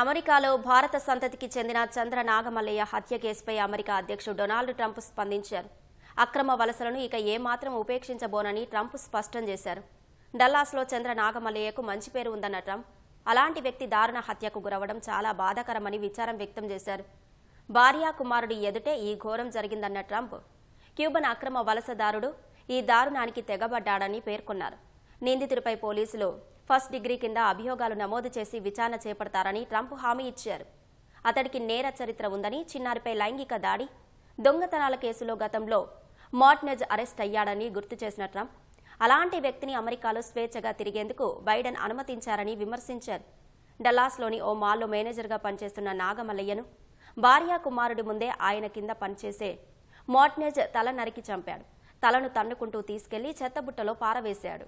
అమెరికాలో భారత సంతతికి చెందిన చంద్ర నాగమల్లయ్య హత్య కేసుపై అమెరికా అధ్యక్షుడు డొనాల్డ్ ట్రంప్ స్పందించారు. అక్రమ వలసలను ఇక ఏమాత్రం ఉపేక్షించబోనని ట్రంప్ స్పష్టం చేశారు. డల్లాస్లో చంద్ర నాగమల్లయ్యకు మంచి పేరు ఉందన్న ట్రంప్ అలాంటి వ్యక్తి దారుణ హత్యకు గురవడం చాలా బాధాకరమని విచారం వ్యక్తం చేశారు. భార్యా కుమారుడి ఎదుటే ఈ ఘోరం జరిగిందన్న ట్రంప్ క్యూబన్ అక్రమ వలసదారుడు ఈ దారుణానికి తెగబడ్డాడని పేర్కొన్నారు. నిందితుడిపై పోలీసులు ఫస్ట్ డిగ్రీ కింద అభియోగాలు నమోదు చేసి విచారణ చేపడతారని ట్రంప్ హామీ ఇచ్చారు. అతడికి నేర చరిత్ర ఉందని చిన్నారిపై లైంగిక దాడి దొంగతనాల కేసులో గతంలో మార్ట్నెజ్ అరెస్ట్ అయ్యాడని గుర్తు చేసిన ట్రంప్ అలాంటి వ్యక్తిని అమెరికాలో స్వేచ్ఛగా తిరిగేందుకు బైడెన్ అనుమతించారని విమర్శించారు. డల్లాస్లోని ఓ మాల్లో మేనేజర్గా పనిచేస్తున్న నాగమల్లయ్యను భార్యా కుమారుడి ముందే ఆయన కింద పనిచేసే మార్ట్నెజ్ తల నరికి చంపాడు. తలను తన్నుకుంటూ తీసుకెళ్ళి చెత్తబుట్టలో పారవేశాడు.